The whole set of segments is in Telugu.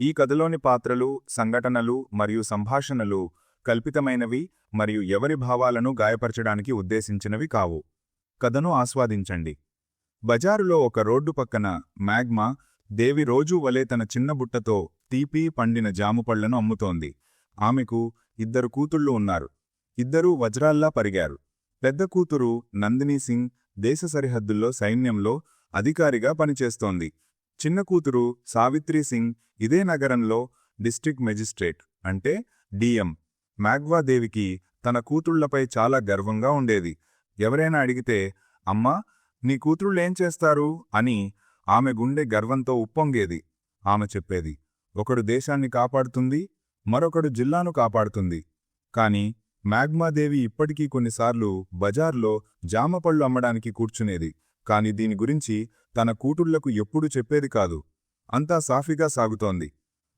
ఈ కథలోని పాత్రలు సంఘటనలు మరియు సంభాషణలు కల్పితమైనవి మరియు ఎవరి భావాలను గాయపరచడానికి ఉద్దేశించినవి కావు. కథను ఆస్వాదించండి. బజారులో ఒక రోడ్డు పక్కన మ్యాగ్మా దేవి రోజూ వలె తన చిన్న బుట్టతో తీపి పండిన జాముపళ్ళను అమ్ముతోంది. ఆమెకు ఇద్దరు కూతుళ్ళు ఉన్నారు. ఇద్దరూ వజ్రాల్లా పరిగారు. పెద్ద కూతురు నందిని సింగ్ దేశ సరిహద్దుల్లో సైన్యంలో అధికారిగా పనిచేస్తోంది. చిన్న కూతురు సావిత్రి సింగ్ ఇదే నగరంలో డిస్ట్రిక్ట్ మెజిస్ట్రేట్ అంటే డిఎం. మ్యాగ్వాదేవికి తన కూతుళ్ళపై చాలా గర్వంగా ఉండేది. ఎవరైనా అడిగితే అమ్మా నీ కూతుళ్ళేం చేస్తారు? అని ఆమె గుండె గర్వంతో ఉప్పొంగేది. ఆమె చెప్పేది ఒకడు దేశాన్ని కాపాడుతుంది మరొకడు జిల్లాను కాపాడుతుంది. కాని మ్యాగ్మాదేవి ఇప్పటికీ కొన్నిసార్లు బజార్లో జామపళ్ళు అమ్మడానికి కూర్చునేది. కాని దీని గురించి తన కూటుళ్ళకు ఎప్పుడూ చెప్పేది కాదు. అంతా సాఫీగా సాగుతోంది.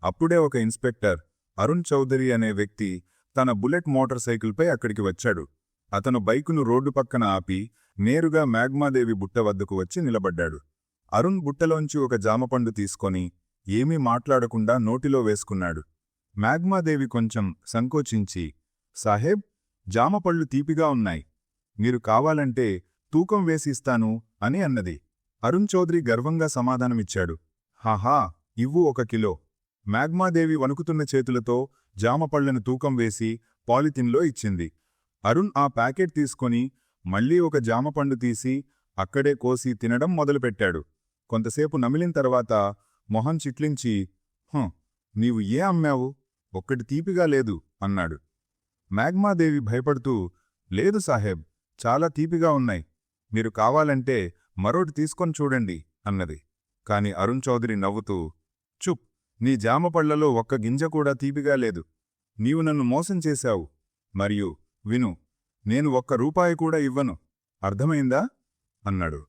అప్పుడే ఒక ఇన్స్పెక్టర్ అరుణ్ చౌదరి అనే వ్యక్తి తన బుల్లెట్ మోటార్ సైకిల్పై అక్కడికి వచ్చాడు. అతను బైకును రోడ్డు పక్కన ఆపి నేరుగా మ్యాగ్మాదేవి బుట్ట వద్దకు వచ్చి నిలబడ్డాడు. అరుణ్ బుట్టలోంచి ఒక జామపండు తీసుకొని ఏమీ మాట్లాడకుండా నోటిలో వేసుకున్నాడు. మ్యాగ్మాదేవి కొంచెం సంకోచించి సాహెబ్ జామపళ్ళు తీపిగా ఉన్నాయి. మీరు కావాలంటే తూకం వేసి ఇస్తాను అని అన్నది. అరుణ్ చౌదరి గర్వంగా సమాధానమిచ్చాడు. హాహా ఇవ్వు ఒక కిలో. మ్యాగ్మాదేవి వణుకుతున్న చేతులతో జామపళ్ళను తూకం వేసి పాలిథిన్లో ఇచ్చింది. అరుణ్ ఆ ప్యాకెట్ తీసుకొని మళ్ళీ ఒక జామపండు తీసి అక్కడే కోసి తినడం మొదలుపెట్టాడు. కొంతసేపు నమిలిన తర్వాత మొహం చిట్లించి హం నీవు ఏ అమ్మావు? ఒక్కటి తీపిగా లేదు అన్నాడు. మ్యాగ్మాదేవి భయపడుతూ లేదు సాహెబ్ చాలా తీపిగా ఉన్నాయి. మీరు కావాలంటే మరోటి తీసుకొని చూడండి అన్నది. కాని అరుణ్ చౌదరి నవ్వుతూ చుప్ నీ జామపళ్ళలో ఒక్క గింజ కూడా తీపిగా లేదు. నీవు నన్ను మోసం చేశావు. మరియు విను నేను ఒక్క రూపాయి కూడా ఇవ్వను. అర్థమైందా? అన్నాడు.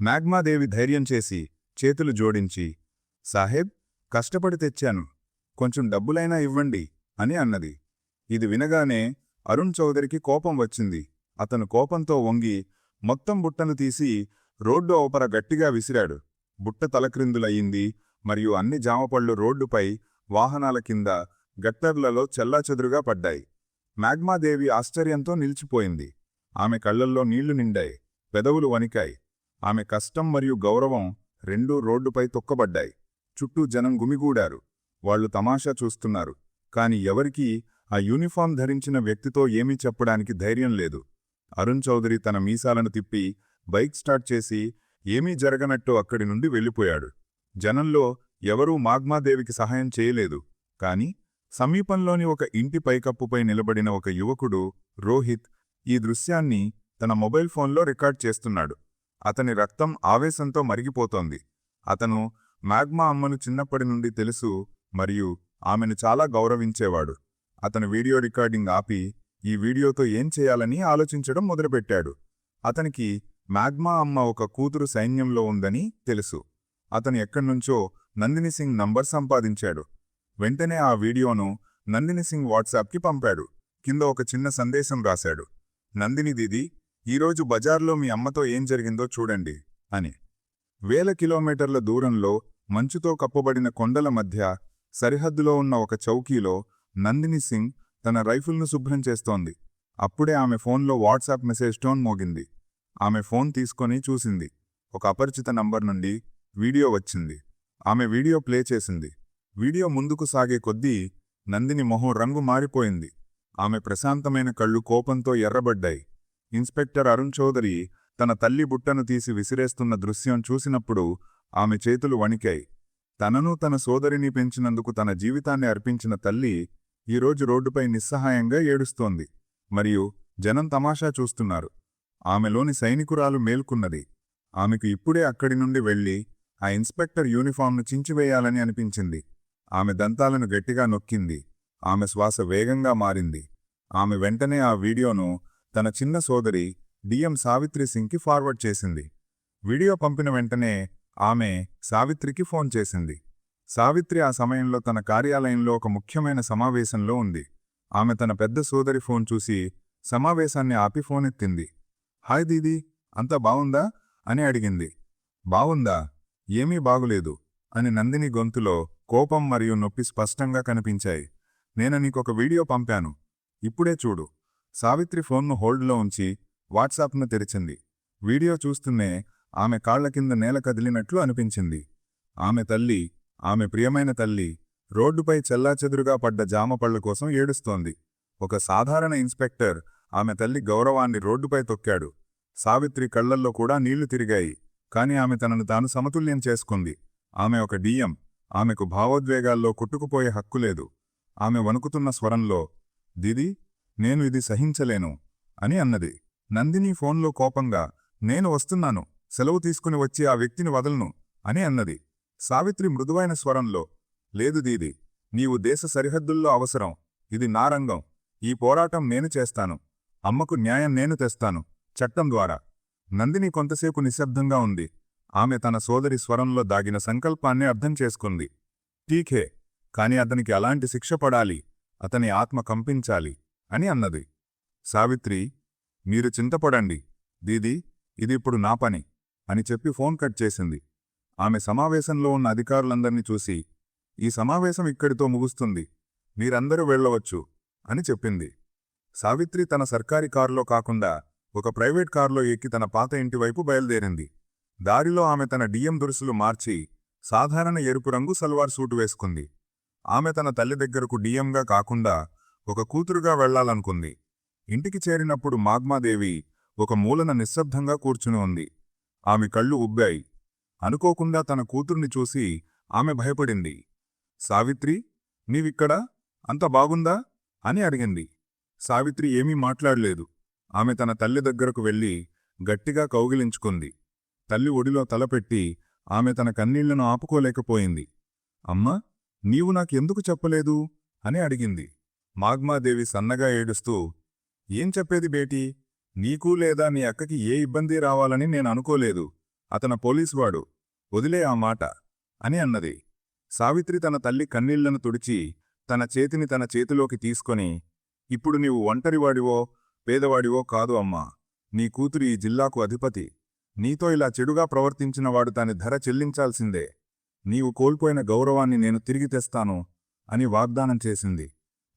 మ్యాగ్మాదేవి ధైర్యం చేసి చేతులు జోడించి సాహెబ్ కష్టపడి తెచ్చాను. కొంచెం డబ్బులైనా ఇవ్వండి అని అన్నది. ఇది వినగానే అరుణ్ చౌదరికి కోపం వచ్చింది. అతను కోపంతో వంగి మొత్తం బుట్టను తీసి రోడ్డు ఓపర గట్టిగా విసిరాడు. బుట్ట తలక్రిందులయ్యింది మరియు అన్ని జామపళ్ళు రోడ్డుపై వాహనాల కింద గట్టర్లలో చెల్లాచెదురుగా పడ్డాయి. మ్యాగ్మాదేవి ఆశ్చర్యంతో నిలిచిపోయింది. ఆమె కళ్ళల్లో నీళ్ళు నిండాయి. పెదవులు వణికాయి. ఆమె కష్టం మరియు గౌరవం రెండూ రోడ్డుపై తొక్కబడ్డాయి. చుట్టూ జనం గుమిగూడారు. వాళ్ళు తమాషా చూస్తున్నారు. కాని ఎవరికీ ఆ యూనిఫామ్ ధరించిన వ్యక్తితో ఏమీ చెప్పడానికి ధైర్యం లేదు. అరుణ్ చౌదరి తన మీసాలను తిప్పి బైక్ స్టార్ట్ చేసి ఏమీ జరగనట్టు అక్కడి నుండి వెళ్ళిపోయాడు. జనంలో ఎవరూ మాగ్మాదేవికి సహాయం చేయలేదు. కాని సమీపంలోని ఒక ఇంటి పైకప్పుపై నిలబడిన ఒక యువకుడు రోహిత్ ఈ దృశ్యాన్ని తన మొబైల్ ఫోన్లో రికార్డ్ చేస్తున్నాడు. అతని రక్తం ఆవేశంతో మరిగిపోతోంది. అతను మాగ్మా అమ్మను చిన్నప్పటి నుండి తెలుసు మరియు ఆమెను చాలా గౌరవించేవాడు. అతను వీడియో రికార్డింగ్ ఆపి ఈ వీడియోతో ఏం చేయాలని ఆలోచించడం మొదలుపెట్టాడు. అతనికి మ్యాగ్మా అమ్మ ఒక కూతురు సైన్యంలో ఉందని తెలుసు. అతను ఎక్కడ్నుంచో నందిని సింగ్ నంబర్ సంపాదించాడు. వెంటనే ఆ వీడియోను నందిని సింగ్ వాట్సాప్కి పంపాడు. కింద ఒక చిన్న సందేశం రాశాడు. నందిని దీది ఈరోజు బజార్లో మీ అమ్మతో ఏం జరిగిందో చూడండి అని. వేల కిలోమీటర్ల దూరంలో మంచుతో కప్పబడిన కొండల మధ్య సరిహద్దులో ఉన్న ఒక చౌకీలో నందిని సింగ్ తన రైఫిల్ను శుభ్రం చేస్తోంది. అప్పుడే ఆమె ఫోన్లో వాట్సాప్ మెసేజ్ టోన్ మోగింది. ఆమె ఫోన్ తీసుకొని చూసింది. ఒక అపరిచిత నంబర్ నుండి వీడియో వచ్చింది. ఆమె వీడియో ప్లే చేసింది. వీడియో ముందుకు సాగే కొద్దీ నందిని మొహం రంగు మారిపోయింది. ఆమె ప్రశాంతమైన కళ్ళు కోపంతో ఎర్రబడ్డాయి. ఇన్స్పెక్టర్ అరుణ్ చౌదరి తన తల్లి బుట్టను తీసి విసిరేస్తున్న దృశ్యం చూసినప్పుడు ఆమె చేతులు వణికాయి. తనను తన సోదరిని పెంచినందుకు తన జీవితాన్ని అర్పించిన తల్లి ఈరోజు రోడ్డుపై నిస్సహాయంగా ఏడుస్తోంది. మరియు జనం తమాషా చూస్తున్నారు. ఆమెలోని సైనికురాలు మేల్కున్నది. ఆమెకు ఇప్పుడే అక్కడి నుండి వెళ్ళి ఆ ఇన్స్పెక్టర్ యూనిఫామ్ను చించివేయాలని అనిపించింది. ఆమె దంతాలను గట్టిగా నొక్కింది. ఆమె శ్వాస వేగంగా మారింది. ఆమె వెంటనే ఆ వీడియోను తన చిన్న సోదరి డిఎం సావిత్రి సింగ్కి ఫార్వర్డ్ చేసింది. వీడియో పంపిన వెంటనే ఆమె సావిత్రికి ఫోన్ చేసింది. సావిత్రి ఆ సమయంలో తన కార్యాలయంలో ఒక ముఖ్యమైన సమావేశంలో ఉంది. ఆమె తన పెద్ద సోదరి ఫోన్ చూసి సమావేశాన్ని ఆపి ఫోన్ ఎత్తింది హాయ్ దీదీ అంతా బావుందా? అని అడిగింది. బావుందా? ఏమీ బాగులేదు అని నందిని గొంతులో కోపం మరియు నొప్పి స్పష్టంగా కనిపించాయి. నేను నీకొక వీడియో పంపాను. ఇప్పుడే చూడు. సావిత్రి ఫోన్ను హోల్డ్లో ఉంచి వాట్సాప్ను తెరిచింది. వీడియో చూస్తూనే ఆమె కాళ్ళ కింద నేల కదిలినట్లు అనిపించింది. ఆమె తల్లి ఆమె ప్రియమైన తల్లి రోడ్డుపై చెల్లాచెదురుగా పడ్డ జామపళ్ళ కోసం ఏడుస్తోంది. ఒక సాధారణ ఇన్స్పెక్టర్ ఆమె తల్లి గౌరవాన్ని రోడ్డుపై తొక్కాడు. సావిత్రి కళ్ళల్లో కూడా నీళ్ళు తిరిగాయి. కాని ఆమె తనను తాను సమతుల్యం చేసుకుంది. ఆమె ఒక డిఎం. ఆమెకు భావోద్వేగాల్లో కొట్టుకుపోయే హక్కులేదు ఆమె వణుకుతున్న స్వరంలో దిది నేను ఇది సహించలేను అని అన్నది. నందిని ఫోన్లో కోపంగా నేను వస్తున్నాను. సెలవు తీసుకుని వచ్చి ఆ వ్యక్తిని వదలను అని అన్నది. సావిత్రి మృదువైన స్వరంలో లేదు దీది నీవు దేశ సరిహద్దుల్లో అవసరం. ఇది నా రంగం. ఈ పోరాటం నేను చేస్తాను. అమ్మకు న్యాయం నేను తెస్తాను. చట్టం ద్వారా. నందిని కొంతసేపు నిశ్శబ్దంగా ఉంది. ఆమె తన సోదరి స్వరంలో దాగిన సంకల్పాన్ని అర్థం చేసుకుంది. ఠీకే కాని అతనికి అలాంటి శిక్ష పడాలి. అతని ఆత్మ కంపించాలి. అని అన్నది. సావిత్రి మీరు చింతపడండి. దీది ఇది ఇప్పుడు నా పని. అని చెప్పి ఫోన్ కట్ చేసింది. ఆమె సమావేశంలో ఉన్న అధికారులందర్నీ చూసి ఈ సమావేశం ఇక్కడితో ముగుస్తుంది. మీరందరూ వెళ్ళవచ్చు అని చెప్పింది. సావిత్రి తన సర్కారీ కారులో కాకుండా ఒక ప్రైవేట్ కారులో ఎక్కి తన పాత ఇంటివైపు బయలుదేరింది. దారిలో ఆమె తన డిఎం దురుసులు మార్చి సాధారణ ఎరుపు రంగు సల్వార్ సూటు వేసుకుంది. ఆమె తన తల్లి దగ్గరకు డిఎంగా కాకుండా ఒక కూతురుగా వెళ్ళాలనుకుంది ఇంటికి చేరినప్పుడు మాగ్మాదేవి ఒక మూలన నిశ్శబ్దంగా కూర్చుని ఉంది. ఆమె కళ్ళు ఉబ్బాయి అనుకోకుండా తన కూతుర్ని చూసి ఆమె భయపడింది. సావిత్రి నీవిక్కడా? అంత బాగుందా? అని అడిగింది. సావిత్రి ఏమీ మాట్లాడలేదు. ఆమె తన తల్లి దగ్గరకు వెళ్ళి గట్టిగా కౌగిలించుకుంది. తల్లి ఒడిలో తలపెట్టి ఆమె తన కన్నీళ్ళను ఆపుకోలేకపోయింది. అమ్మా నీవు నాకెందుకు చెప్పలేదు? అని అడిగింది. మాగ్మాదేవి సన్నగా ఏడుస్తూ ఏం చెప్పేది బేటీ? నీకు లేదా నీ అక్కకి ఏ ఇబ్బంది రావాలని నేను అనుకోలేదు. అతన పోలీసువాడు వదిలే ఆ మాట అని అన్నది. సావిత్రి తన తల్లి కన్నీళ్ళను తుడిచి తన చేతిని తన చేతిలోకి తీసుకొని ఇప్పుడు నీవు ఒంటరివాడివో పేదవాడివో కాదు అమ్మా. నీ కూతురు ఈ జిల్లాకు అధిపతి. నీతో ఇలా చెడుగా ప్రవర్తించినవాడు దాని ధర చెల్లించాల్సిందే. నీవు కోల్పోయిన గౌరవాన్ని నేను తిరిగి తెస్తాను అని వాగ్దానం చేసింది.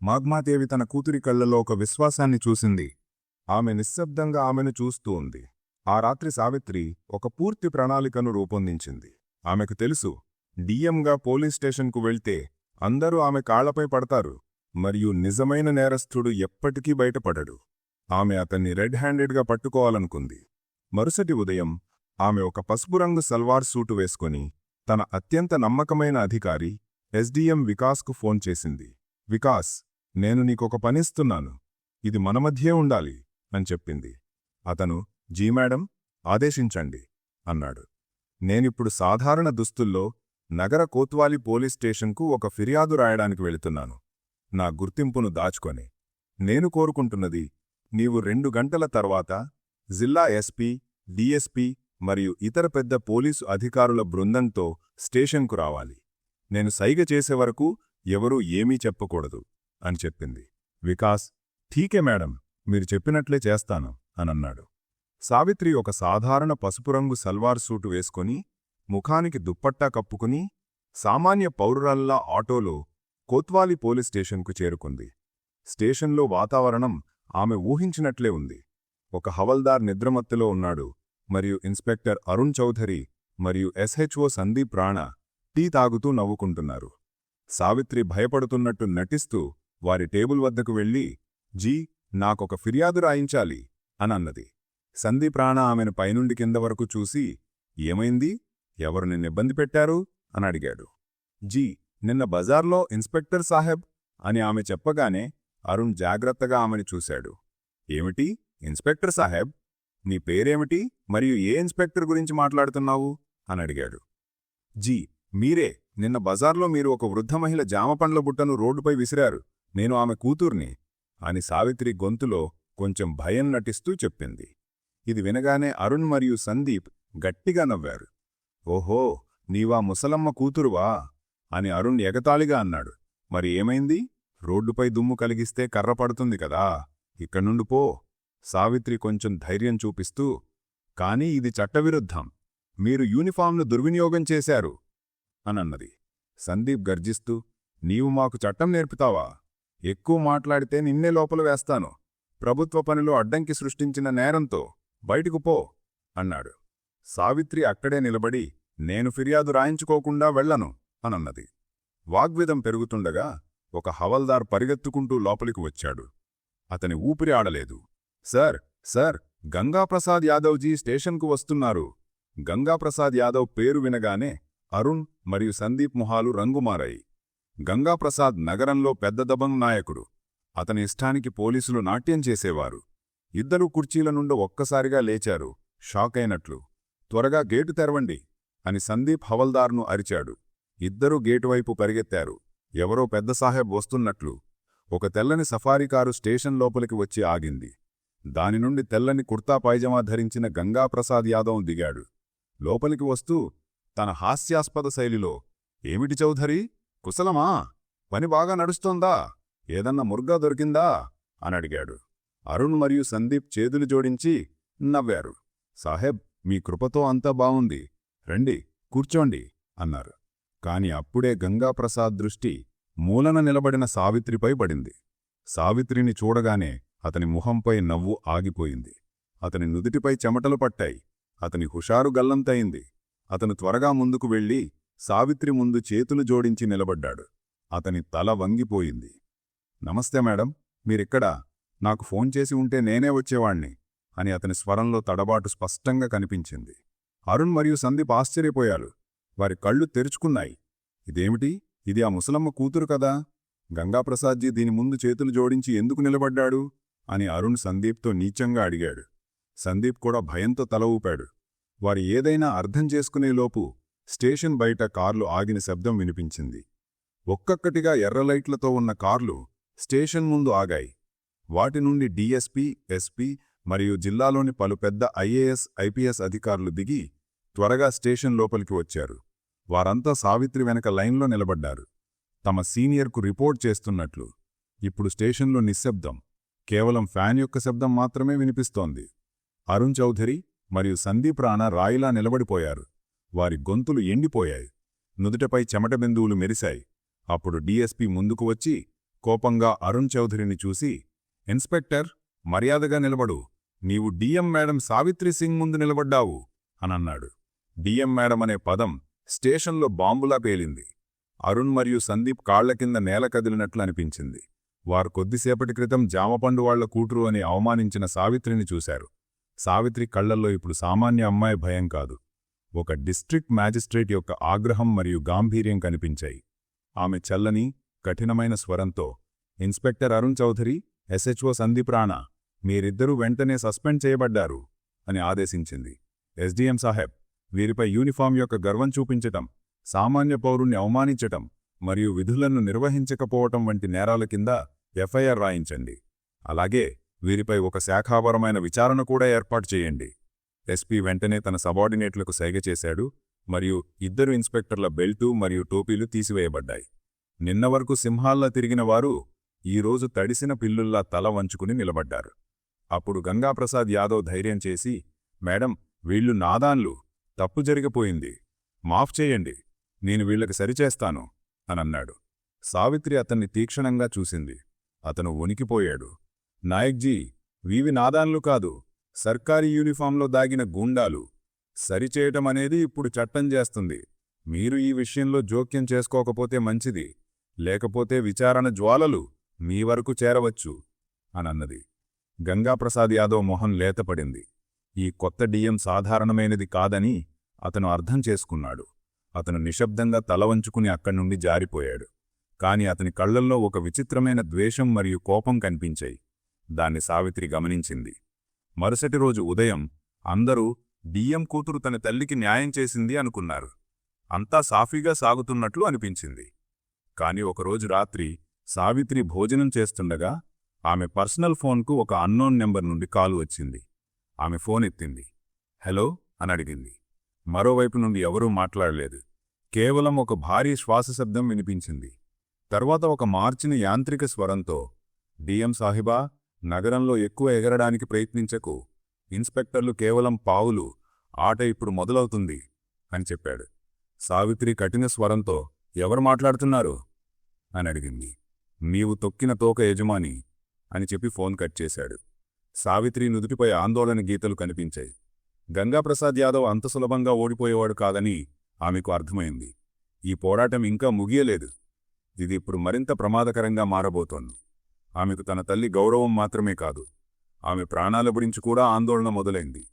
మాగ్మాదేవి తన కూతురి కళ్ళలో ఒక విశ్వాసాన్ని చూసింది. ఆమె నిశ్శబ్దంగా ఆమెను చూస్తూ ఉంది. ఆ రాత్రి సావిత్రి ఒక పూర్తి ప్రణాళికను రూపొందించింది. ఆమెకు తెలుసు డిఎంగా పోలీస్ స్టేషన్కు వెళ్తే అందరూ ఆమె కాళ్ళపై పడతారు మరియు నిజమైన నేరస్థుడు ఎప్పటికీ బయటపడడు. ఆమె అతన్ని రెడ్ హ్యాండెడ్గా పట్టుకోవాలనుకుంది. మరుసటి ఉదయం ఆమె ఒక పసుపు రంగు సల్వార్ సూటు వేసుకొని తన అత్యంత నమ్మకమైన అధికారి ఎస్డిఎం వికాస్కు ఫోన్ చేసింది. వికాస్ నేను నీకొక పనిస్తున్నాను ఇది మన మధ్యే ఉండాలి అని చెప్పింది. అతను జీ మేడం ఆదేశించండి అన్నాడు. నేనిప్పుడు సాధారణ దుస్తుల్లో నగర కోత్వాలి పోలీస్ స్టేషన్కు ఒక ఫిర్యాదు రాయడానికి వెళుతున్నాను. నా గుర్తింపును దాచుకొని. నేను కోరుకుంటున్నది నీవు రెండు గంటల తర్వాత జిల్లా ఎస్పీ డిఎస్పీ మరియు ఇతర పెద్ద పోలీసు అధికారుల బృందంతో స్టేషన్కు రావాలి. నేను సైగ చేసే వరకు ఎవరూ ఏమీ చెప్పకూడదు అని చెప్పింది. వికాస్ ఠీకే మేడం మీరు చెప్పినట్లే చేస్తాను అనన్నాడు. సావిత్రి ఒక సాధారణ పసుపు రంగు సల్వార్ సూటు వేసుకొని ముఖానికి దుప్పట్టా కప్పుకుని సామాన్య పౌరురాల్లా ఆటోలో కోత్వాలి పోలీస్ స్టేషన్కు చేరుకుంది. స్టేషన్లో వాతావరణం ఆమె ఊహించినట్లే ఉంది. ఒక హవల్దార్ నిద్రమత్తులో ఉన్నాడు. మరియు ఇన్స్పెక్టర్ అరుణ్ చౌధరి మరియు ఎస్హెచ్ఓ సందీప్ రాణా టీ తాగుతూ నవ్వుకుంటున్నారు. సావిత్రి భయపడుతున్నట్టు నటిస్తూ వారి టేబుల్ వద్దకు వెళ్ళి జీ నాకొక ఫిర్యాదు రాయించాలి అనన్నది. సంధి ప్రాణ ఆమెను పైనుండి కింద వరకు చూసి ఏమైంది? ఎవరు నిన్నిబ్బంది పెట్టారు? అని అడిగాడు. జీ నిన్న బజార్లో ఇన్స్పెక్టర్ సాహెబ్ అని ఆమె చెప్పగానే అరుణ్ జాగ్రత్తగా ఆమెను చూశాడు. ఏమిటి? ఇన్స్పెక్టర్ సాహెబ్? నీ పేరేమిటి? మరియు ఏ ఇన్స్పెక్టర్ గురించి మాట్లాడుతున్నావు? అని అడిగాడు. జీ మీరే. నిన్న బజార్లో మీరు ఒక వృద్ధ మహిళ జామపండ్ల బుట్టను రోడ్డుపై విసిరారు. నేను ఆమె కూతుర్ని అని సావిత్రి గొంతులో కొంచెం భయం నటిస్తూ చెప్పింది. ఇది వినగానే అరుణ్ మరియు సందీప్ గట్టిగా నవ్వారు. ఓహో నీవా ముసలమ్మ కూతురువా? అని అరుణ్ ఎగతాళిగా అన్నాడు. మరి ఏమైంది? రోడ్డుపై దుమ్ము కలిగిస్తే కర్ర పడుతుంది కదా. ఇక్కడ్నుండి పో. సావిత్రి కొంచెం ధైర్యం చూపిస్తూ కానీ ఇది చట్టవిరుద్ధం. మీరు యూనిఫామ్ను దుర్వినియోగం చేశారు అనన్నది. సందీప్ గర్జిస్తూ నీవు మాకు చట్టం నేర్పుతావా? ఎక్కువ మాట్లాడితే నిన్నే లోపల వేస్తాను. ప్రభుత్వ పనిలో అడ్డంకి సృష్టించిన నేరంతో. బయటకు పో అన్నాడు. సావిత్రి అక్కడే నిలబడి నేను ఫిర్యాదు రాయించుకోకుండా వెళ్ళను అనన్నది. వాగ్వేదం పెరుగుతుండగా ఒక హవల్దార్ పరిగెత్తుకుంటూ లోపలికి వచ్చాడు. అతని ఊపిరి ఆడలేదు. సార్ సార్ గంగాప్రసాద్ యాదవ్జీ స్టేషన్కు వస్తున్నారు. గంగాప్రసాద్ యాదవ్ పేరు వినగానే అరుణ్ మరియు సందీప్ మొహాలు రంగుమారాయి. గంగాప్రసాద్ నగరంలో పెద్ద దబంగ్ నాయకుడు. అతని ఇష్టానికి పోలీసులు నాట్యం చేసేవారు. ఇద్దరూ కుర్చీల నుండి ఒక్కసారిగా లేచారు. షాక్ అయినట్లు. త్వరగా గేటు తెరవండి అని సందీప్ హవల్దార్ను అరిచాడు. ఇద్దరూ గేటువైపు పరిగెత్తారు. ఎవరో పెద్ద సాహెబ్ వస్తున్నట్లు. ఒక తెల్లని సఫారీ కారు స్టేషన్ లోపలికి వచ్చి ఆగింది. దాని నుండి తెల్లని కుర్తా పైజమా ధరించిన గంగాప్రసాద్ యాదవ్ దిగాడు. లోపలికి వస్తూ తన హాస్యాస్పద శైలిలో. ఏమిటి చౌధరి కుశలమా? పని బాగా నడుస్తోందా? ఏదన్నా ముర్గా దొరికిందా? అని అడిగాడు. అరుణ్ మరియు సందీప్ చేతులు జోడించి నవ్వారు. సాహెబ్ మీ కృపతో అంతా బావుంది. రండి కూర్చోండి అన్నారు. కాని అప్పుడే గంగాప్రసాద్ దృష్టి మూలన నిలబడిన సావిత్రిపై పడింది. సావిత్రిని చూడగానే అతని ముఖంపై నవ్వు ఆగిపోయింది. అతని నుదుటిపై చెమటలు పట్టాయి. అతని హుషారు గల్లంతయింది. అతను త్వరగా ముందుకు వెళ్ళి సావిత్రి ముందు చేతులు జోడించి నిలబడ్డాడు. అతని తల వంగిపోయింది. నమస్తే మేడం మీరిక్కడా? నాకు ఫోన్ చేసి ఉంటే నేనే వచ్చేవాణ్ణి అని అతని స్వరంలో తడబాటు స్పష్టంగా కనిపించింది. అరుణ్ మరియు సందీప్ ఆశ్చర్యపోయారు. వారి కళ్ళు తెరుచుకున్నాయి. ఇదేమిటి? ఇది ఆ ముసలమ్మ కూతురు కదా? గంగాప్రసాద్జీ దీని ముందు చేతులు జోడించి ఎందుకు నిలబడ్డాడు? అని అరుణ్ సందీప్తో నీచంగా అడిగాడు. సందీప్ కూడా భయంతో తల ఊపాడు. వారు ఏదైనా అర్థం చేసుకునేలోపు స్టేషన్ బయట కార్లు ఆగిన శబ్దం వినిపించింది. ఒక్కొక్కటిగా ఎర్రలైట్లతో ఉన్న కార్లు స్టేషన్ ముందు ఆగాయి. వాటి నుండి డీఎస్పీ ఎస్పీ మరియు జిల్లాలోని పలు పెద్ద ఐఏఎస్ ఐపీఎస్ అధికారులు దిగి త్వరగా స్టేషన్ లోపలికి వచ్చారు. వారంతా సావిత్రి వెనక లైన్లో నిలబడ్డారు. తమ సీనియర్కు రిపోర్ట్ చేస్తున్నట్లు. ఇప్పుడు స్టేషన్లో నిశ్శబ్దం. కేవలం ఫ్యాన్ యొక్క శబ్దం మాత్రమే వినిపిస్తోంది. అరుణ్ చౌధరి మరియు సందీప్ రాణా రాయిలా నిలబడిపోయారు. వారి గొంతులు ఎండిపోయాయి. నుదుటపై చెమట బిందువులు మెరిశాయి. అప్పుడు డీఎస్పీ ముందుకు వచ్చి కోపంగా అరుణ్ చౌధరిని చూసి ఇన్స్పెక్టర్ మర్యాదగా నిలబడు. నీవు డిఎం మేడం సావిత్రి సింగ్ ముందు నిలబడ్డావు అనన్నాడు. డిఎం మేడం అనే పదం స్టేషన్లో బాంబులా పేలింది. అరుణ్ మరియు సందీప్ కాళ్ళ కింద నేల కదిలినట్లు అనిపించింది. వారు కొద్దిసేపటి క్రితం జామపండు వాళ్ళ కూతురు అని అవమానించిన సావిత్రిని చూశారు. సావిత్రి కళ్ళల్లో ఇప్పుడు సామాన్య అమ్మాయి భయం కాదు. ఒక డిస్ట్రిక్ట్ మ్యాజిస్ట్రేట్ యొక్క ఆగ్రహం మరియు గాంభీర్యం కనిపించాయి. ఆమె చల్లని కఠినమైన స్వరంతో ఇన్స్పెక్టర్ అరుణ్ చౌధరి ఎస్హెచ్ఓ సందీప్ రాణా మీరిద్దరూ వెంటనే సస్పెండ్ చేయబడ్డారు అని ఆదేశించింది. ఎస్డీఎం సాహెబ్ వీరిపై యూనిఫామ్ యొక్క గర్వం చూపించటం సామాన్య పౌరుణ్ణి అవమానించటం మరియు విధులను నిర్వహించకపోవటం వంటి నేరాల కింద ఎఫ్ఐఆర్ రాయించండి. అలాగే వీరిపై ఒక శాఖాపరమైన విచారణ కూడా ఏర్పాటు చేయండి. ఎస్పీ వెంటనే తన సబార్డినేట్లకు సైగ చేశాడు మరియు ఇద్దరు ఇన్స్పెక్టర్ల బెల్టు మరియు టోపీలు తీసివేయబడ్డాయి. నిన్న వరకు సింహాల్లా తిరిగిన వారు ఈరోజు తడిసిన పిల్లుల్లా తల వంచుకుని నిలబడ్డారు. అప్పుడు గంగాప్రసాద్ యాదవ్ ధైర్యం చేసి మేడం వీళ్ళు నాదాన్లు. తప్పు జరిగిపోయింది. మాఫ్ చేయండి. నేను వీళ్ళకి సరిచేస్తాను. అనన్నాడు. సావిత్రి అతన్ని తీక్షణంగా చూసింది. అతను వణికిపోయాడు. నాయక్జీ వీవి నాదాన్లు కాదు. సర్కారీ యూనిఫాంలో దాగిన గూండాలు. సరిచేయటమనేది ఇప్పుడు చట్టం చేస్తుంది. మీరు ఈ విషయంలో జోక్యం చేసుకోకపోతే మంచిది. లేకపోతే విచారణ జ్వాలలు. మీ వరకు చేరవచ్చు అనన్నది. గంగాప్రసాద్ యాదవ్ మొహం లేతపడింది. ఈ కొత్త డిఎం సాధారణమైనది కాదని అతను అర్థం చేసుకున్నాడు. అతను నిశ్శబ్దంగా తలవంచుకుని అక్కడ్నుండి జారిపోయాడు. కాని అతని కళ్ళల్లో ఒక విచిత్రమైన ద్వేషం మరియు కోపం కనిపించాయి. దాన్ని సావిత్రి గమనించింది. మరుసటి రోజు ఉదయం అందరూ డిఎం కూతురు తన తల్లికి న్యాయం చేసింది అనుకున్నారు. అంతా సాఫీగా సాగుతున్నట్లు అనిపించింది. కాని ఒకరోజు రాత్రి సావిత్రి భోజనం చేస్తుండగా ఆమె పర్సనల్ ఫోన్కు ఒక అన్నోన్ నెంబర్ నుండి కాలు వచ్చింది. ఆమె ఫోన్ ఎత్తింది. హలో అని అడిగింది. మరోవైపు నుండి ఎవరూ మాట్లాడలేదు. కేవలం ఒక భారీ శ్వాసశబ్దం వినిపించింది. తర్వాత ఒక మార్చిన యాంత్రిక స్వరంతో డిఎం సాహిబా నగరంలో ఎక్కువ ఎగరడానికి ప్రయత్నించకు. ఇన్స్పెక్టర్లు కేవలం పావులు ఆట ఇప్పుడు మొదలవుతుంది అని చెప్పాడు. సావిత్రి కఠిన స్వరంతో ఎవరు మాట్లాడుతున్నారు? అని అడిగింది. నీవు తొక్కిన తోక యజమాని అని చెప్పి ఫోన్ కట్ చేశాడు. సావిత్రి నుదుటిపై ఆందోళన గీతలు కనిపించాయి. గంగాప్రసాద్ యాదవ్ అంత సులభంగా ఓడిపోయేవాడు కాదని ఆమెకు అర్థమైంది. ఈ పోరాటం ఇంకా ముగియలేదు. ఇది ఇప్పుడు మరింత ప్రమాదకరంగా మారబోతోంది. ఆమెకు తన తల్లి గౌరవం మాత్రమే కాదు. ఆమె ప్రాణాల గురించి కూడా ఆందోళన మొదలైంది.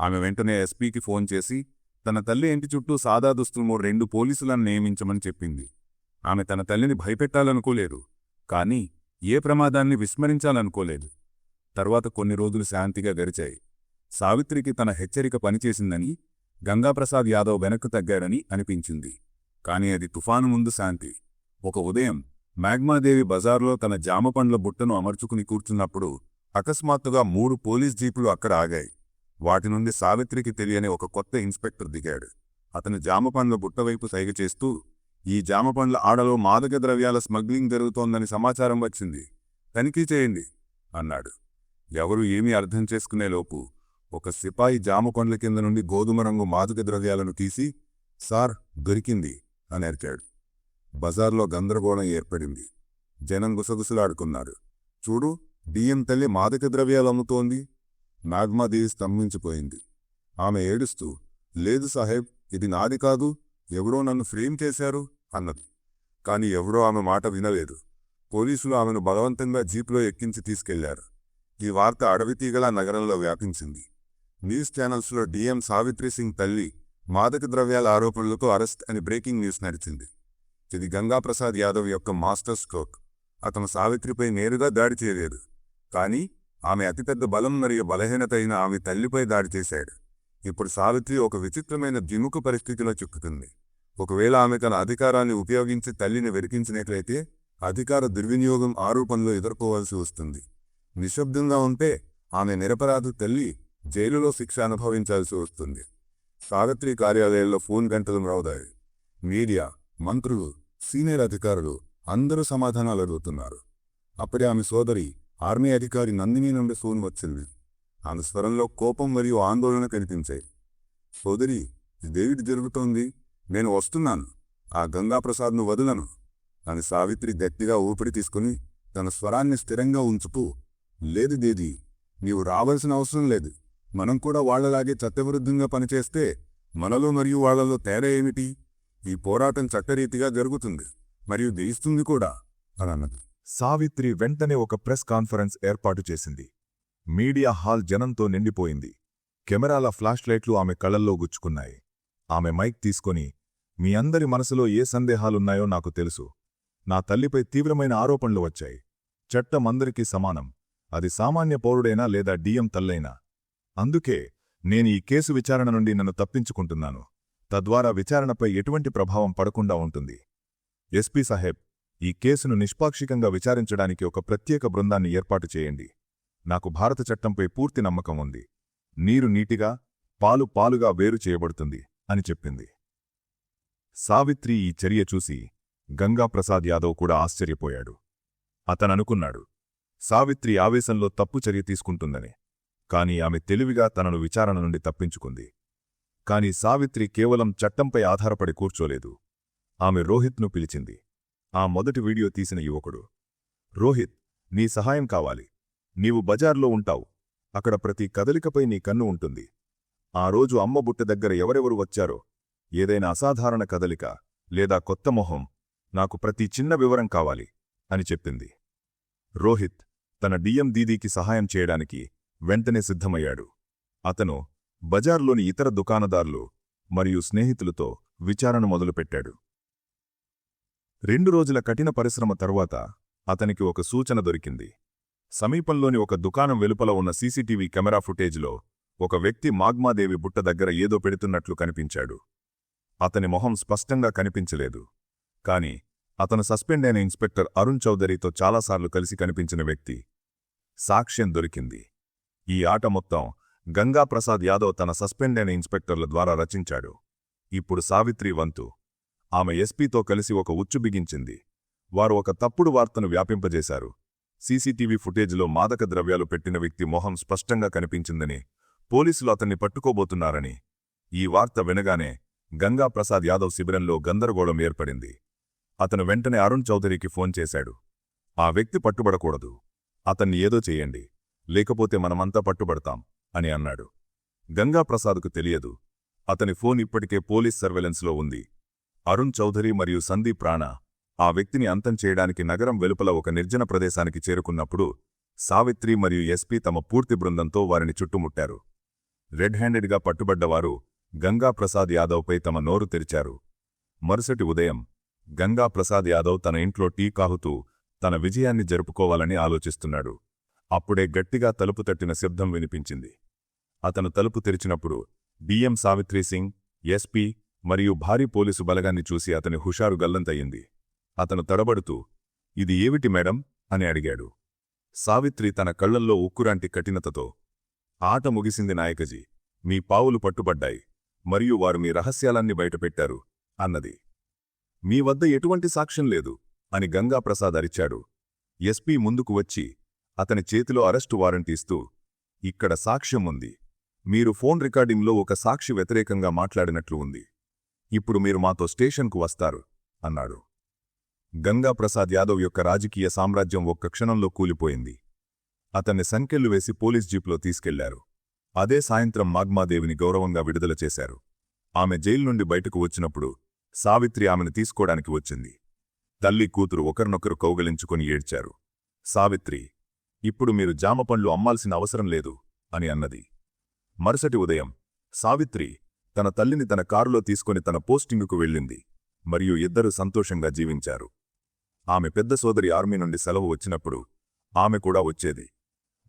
ఆమె వెంటనే ఎస్పీకి ఫోన్ చేసి తన తల్లి ఇంటి చుట్టూ సాదా దుస్తులు రెండు పోలీసులను నియమించమని చెప్పింది. ఆమె తన తల్లిని భయపెట్టాలనుకోలేదు. కాని ఏ ప్రమాదాన్ని విస్మరించాలనుకోలేదు. తర్వాత కొన్ని రోజులు శాంతిగా గడిచాయి. సావిత్రికి తన హెచ్చరిక పనిచేసిందని గంగాప్రసాద్ యాదవ్ వెనక్కు తగ్గాడని అనిపించింది. కాని అది తుఫాను ముందు శాంతి. ఒక ఉదయం మ్యాగ్మాదేవి బజార్లో తన జామపండ్ల బుట్టను అమర్చుకుని కూర్చున్నప్పుడు అకస్మాత్తుగా మూడు పోలీస్ జీపులు అక్కడ ఆగాయి. వాటి నుండి సావిత్రికి తెలియని ఒక కొత్త ఇన్స్పెక్టర్ దిగాడు. అతను జామపండ్ల బుట్టవైపు సైగ చేస్తూ ఈ జామపండ్ల ఆడలో మాదక ద్రవ్యాల స్మగ్లింగ్ జరుగుతోందని సమాచారం వచ్చింది. తనిఖీ చేయండి అన్నాడు. ఎవరు ఏమీ అర్థం చేసుకునేలోపు ఒక సిపాయి జామపండ్ల కింద నుండి గోధుమ రంగు మాదక ద్రవ్యాలను తీసి సార్ దొరికింది అని అరిచాడు. బజార్లో గందరగోళం ఏర్పడింది. జనం గుసగుసలాడుకున్నారు. చూడు డిఎం తల్లి మాదక ద్రవ్యాలు అమ్ముతోంది. నాగ్మాదేవి స్తంభించిపోయింది. ఆమె ఏడుస్తూ లేదు సాహెబ్ ఇది నాది కాదు. ఎవరో నన్ను ఫ్రేమ్ చేశారు. అన్నది. కాని ఎవరో ఆమె మాట వినలేదు. పోలీసులు ఆమెను బలవంతంగా జీపులో ఎక్కించి తీసుకెళ్ళారు. ఈ వార్త అడవితీగల నగరంలో వ్యాపించింది. న్యూస్ ఛానల్స్లో డిఎం సావిత్రి సింగ్ తల్లి మాదక ద్రవ్యాల ఆరోపణలతో అరెస్ట్ అని బ్రేకింగ్ న్యూస్ నడిచింది. ఇది గంగాప్రసాద్ యాదవ్ యొక్క మాస్టర్ స్ట్రోక్. అతను సావిత్రిపై నేరుగా దాడి చేయలేదు. కానీ ఆమె అతిపెద్ద బలం మరియు బలహీనత అయిన ఆమె తల్లిపై దాడి చేశాడు. ఇప్పుడు సావిత్రి ఒక విచిత్రమైన ద్విముఖ పరిస్థితిలో చిక్కుతుంది ఒకవేళ ఆమె తన అధికారాన్ని ఉపయోగించి తల్లిని వెరికించినట్లయితే అధికార దుర్వినియోగం ఆరోపణలు ఎదుర్కోవాల్సి వస్తుంది. నిశ్శబ్దంగా ఉంటే ఆమె నిరపరాధ తల్లి జైలులో శిక్ష అనుభవించాల్సి వస్తుంది. సావిత్రి కార్యాలయాల్లో ఫోన్ గంటలు రావుతాయి మీడియా మంత్రులు సీనియర్ అధికారులు అందరూ సమాధానాలు అడుగుతున్నారు. అప్పుడే ఆమె సోదరి ఆర్మీ అధికారి నందిని నుండి ఫోన్ వచ్చింది. ఆమె స్వరంలో కోపం మరియు ఆందోళన కనిపించాయి. సోదరి ఇదేమిటి జరుగుతోంది? నేను వస్తున్నాను. ఆ గంగాప్రసాద్ను వదలను. అని సావిత్రి గట్టిగా ఊపిరి తీసుకుని తన స్వరాన్ని స్థిరంగా ఉంచుతూ లేదు దేది నీవు రావాల్సిన అవసరం లేదు. మనం కూడా వాళ్ళలాగే చట్టవిరుద్ధంగా పనిచేస్తే మనలో మరియు వాళ్ళలో తేడా ఏమిటి? ఈ పోరాటం చట్టరీతిగా జరుగుతుంది మరియు జయిస్తుంది కూడా అని అన్నది. సావిత్రి వెంటనే ఒక ప్రెస్ కాన్ఫరెన్స్ ఏర్పాటు చేసింది. మీడియా హాల్ జనంతో నిండిపోయింది. కెమెరాల ఫ్లాష్ లైట్లు ఆమె కళ్ళల్లో గుచ్చుకున్నాయి. ఆమె మైక్ తీసుకొని మీ అందరి మనసులో ఏ సందేహాలున్నాయో నాకు తెలుసు. నా తల్లిపై తీవ్రమైన ఆరోపణలు వచ్చాయి. చట్టం అందరికీ సమానం. అది సామాన్య పౌరుడైనా లేదా డిఎం తల్లైనా. అందుకే నేను ఈ కేసు విచారణ నుండి నన్ను తప్పించుకుంటున్నాను. తద్వారా విచారణపై ఎటువంటి ప్రభావం పడకుండా ఉంటుంది. ఎస్పీ సాహెబ్ ఈ కేసును నిష్పాక్షికంగా విచారించడానికి ఒక ప్రత్యేక బృందాన్ని ఏర్పాటు చేయండి. నాకు భారత చట్టంపై పూర్తి నమ్మకం ఉంది. నీరు నీటిగా పాలు పాలుగా వేరు చేయబడుతుంది అని చెప్పింది. సావిత్రి ఈ చర్య చూసి గంగాప్రసాద్ యాదవ్ కూడా ఆశ్చర్యపోయాడు. అతననుకున్నాడు సావిత్రి ఆవేశంలో తప్పు చర్య తీసుకుంటుందని కాని ఆమె తెలివిగా తనను విచారణ నుండి తప్పించుకుంది. కాని సావిత్రి కేవలం చట్టంపై ఆధారపడి కూర్చోలేదు. ఆమె రోహిత్ను పిలిచింది. ఆ మొదటి వీడియో తీసిన యువకుడు రోహిత్ నీ సహాయం కావాలి. నీవు బజార్లో ఉంటావు. అక్కడ ప్రతి కదలికపై నీ కన్ను ఉంటుంది. ఆ రోజు అమ్మ బుట్ట దగ్గర ఎవరెవరు వచ్చారో ఏదైనా అసాధారణ కదలిక లేదా కొత్త మొహం నాకు ప్రతి చిన్న వివరం కావాలి అని చెప్పింది. రోహిత్ తన డిఎం దీదీకి సహాయం చేయడానికి వెంటనే సిద్ధమయ్యాడు. అతను బజార్లోని ఇతర దుకాణదారులు మరియు స్నేహితులతో విచారణ మొదలుపెట్టాడు. రెండు రోజుల కఠిన పరిశ్రమ తరువాత అతనికి ఒక సూచన దొరికింది. సమీపంలోని ఒక దుకాణం వెలుపల ఉన్న సీసీటీవీ కెమెరా ఫుటేజ్లో ఒక వ్యక్తి మాగ్మాదేవి బుట్ట దగ్గర ఏదో పెడుతున్నట్లు కనిపించాడు. అతని మొహం స్పష్టంగా కనిపించలేదు. కాని అతను సస్పెండ్ అయిన ఇన్స్పెక్టర్ అరుణ్ చౌదరితో చాలాసార్లు కలిసి కనిపించిన వ్యక్తి సాక్ష్యం దొరికింది. ఈ ఆట మొత్తం గంగాప్రసాద్ యాదవ్ తన సస్పెండ్ అయిన ఇన్స్పెక్టర్ల ద్వారా రచించాడు. ఇప్పుడు సావిత్రి వంతు ఆమె ఎస్పీతో కలిసి ఒక ఉచ్చు బిగించింది. వారు ఒక తప్పుడు వార్తను వ్యాపింపజేశారు. సీసీటీవీ ఫుటేజ్లో మాదక ద్రవ్యాలు పెట్టిన వ్యక్తి మొహం స్పష్టంగా కనిపించిందని పోలీసులు అతన్ని పట్టుకోబోతున్నారని ఈ వార్త వినగానే గంగా ప్రసాద్ యాదవ్ శిబిరంలో గందరగోళం ఏర్పడింది. అతను వెంటనే అరుణ్ చౌదరికి ఫోన్ చేశాడు. ఆ వ్యక్తి పట్టుబడకూడదు. అతన్ని ఏదో చెయ్యండి లేకపోతే మనమంతా పట్టుబడతాం అని అన్నాడు. గంగాప్రసాద్కు తెలియదు. అతని ఫోన్ ఇప్పటికే పోలీస్ సర్వేలెన్స్లో ఉంది. అరుణ్ చౌదరి మరియు సందీప్ రాణా ఆ వ్యక్తిని అంతం చేయడానికి నగరం వెలుపల ఒక నిర్జన ప్రదేశానికి చేరుకున్నప్పుడు సావిత్రి మరియు ఎస్పీ తమ పూర్తి బృందంతో వారిని చుట్టుముట్టారు. రెడ్ హ్యాండెడ్గా పట్టుబడ్డవారు గంగాప్రసాద్ యాదవ్పై తమ నోరు తెరిచారు. మరుసటి ఉదయం గంగాప్రసాద్ యాదవ్ తన ఇంట్లో టీ కాహుతూ తన విజయాన్ని జరుపుకోవాలని ఆలోచిస్తున్నాడు. అప్పుడే గట్టిగా తలుపు తట్టిన శబ్దం వినిపించింది. అతను తలుపు తెరిచినప్పుడు డిఎం సావిత్రి సింగ్ ఎస్పీ మరియు భారీ పోలీసు బలగాన్ని చూసి అతని హుషారు గల్లంతయింది అతను తడబడుతూ ఇది ఏమిటి మేడం? అని అడిగాడు. సావిత్రి తన కళ్ళల్లో ఉక్కురాంటి కఠినతతో ఆట ముగిసింది నాయకజీ మీ పావులు పట్టుబడ్డాయి. మరియు వారు మీ రహస్యాలన్నీ బయటపెట్టారు అన్నది. మీ వద్ద ఎటువంటి సాక్ష్యం లేదు అని గంగాప్రసాద్ అరిచాడు. ఎస్పీ ముందుకు వచ్చి అతని చేతిలో అరెస్టు వారెంట్ ఇస్తూ ఇక్కడ సాక్ష్యం ఉంది. మీరు ఫోన్ రికార్డింగ్లో ఒక సాక్షి వ్యతిరేకంగా మాట్లాడినట్లు ఉంది. ఇప్పుడు మీరు మాతో స్టేషన్కు వస్తారు అన్నాడు. గంగాప్రసాద్ యాదవ్ యొక్క రాజకీయ సామ్రాజ్యం ఒక్క క్షణంలో కూలిపోయింది. అతన్ని సంకెళ్ళు వేసి పోలీస్ జీప్లో తీసుకెళ్ళారు. అదే సాయంత్రం మాగ్మాదేవిని గౌరవంగా విడుదల చేశారు. ఆమె జైలు నుండి బయటకు వచ్చినప్పుడు సావిత్రి ఆమెను తీసుకోడానికి వచ్చింది. తల్లి కూతురు ఒకరినొకరు కౌగలించుకుని ఏడ్చారు. సావిత్రి ఇప్పుడు మీరు జామపండ్లు అమ్మాల్సిన అవసరం లేదు అని అన్నది. మరుసటి ఉదయం సావిత్రి తన తల్లిని తన కారులో తీసుకుని తన పోస్టింగుకు వెళ్ళింది. మరియు ఇద్దరు సంతోషంగా జీవించారు. ఆమె పెద్ద సోదరి ఆర్మీ నుండి సెలవు వచ్చినప్పుడు ఆమె కూడా వచ్చేది.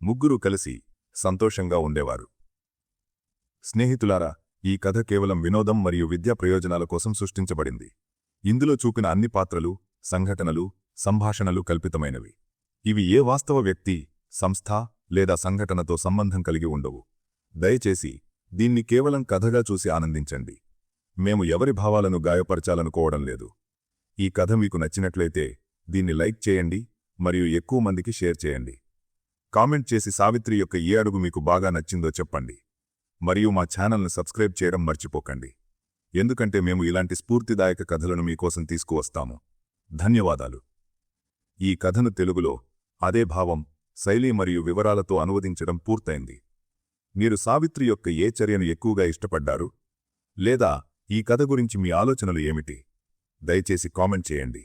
ముగ్గురూ కలిసి సంతోషంగా ఉండేవారు. స్నేహితులారా ఈ కథ కేవలం వినోదం మరియు విద్యా ప్రయోజనాల కోసం సృష్టించబడింది. ఇందులో చూపిన అన్ని పాత్రలు సంఘటనలు సంభాషణలు కల్పితమైనవి. ఇవి ఏ వాస్తవ వ్యక్తి సంస్థ లేదా సంఘటనతో సంబంధం కలిగి ఉండవు. దయచేసి దీన్ని కేవలం కథగా చూసి ఆనందించండి. మేము ఎవరి భావాలను గాయపరచాలనుకోవడం లేదు. ఈ కథ మీకు నచ్చినట్లయితే దీన్ని లైక్ చేయండి మరియు ఎక్కువ మందికి షేర్ చేయండి. కామెంట్ చేసి సావిత్రి యొక్క ఏ అడుగు మీకు బాగా నచ్చిందో చెప్పండి. మరియు మా ఛానల్ను సబ్స్క్రైబ్ చేయడం మర్చిపోకండి. ఎందుకంటే మేము ఇలాంటి స్ఫూర్తిదాయక కథలను మీకోసం తీసుకువస్తాము. ధన్యవాదాలు. ఈ కథను తెలుగులో అదే భావం శైలి మరియు వివరాలతో అనువదించడం పూర్తయింది. మీరు సావిత్రి యొక్క ఏ చర్యను ఎక్కువగా ఇష్టపడ్డారు? లేదా ఈ కథ గురించి మీ ఆలోచనలు ఏమిటి? దయచేసి కామెంట్ చేయండి.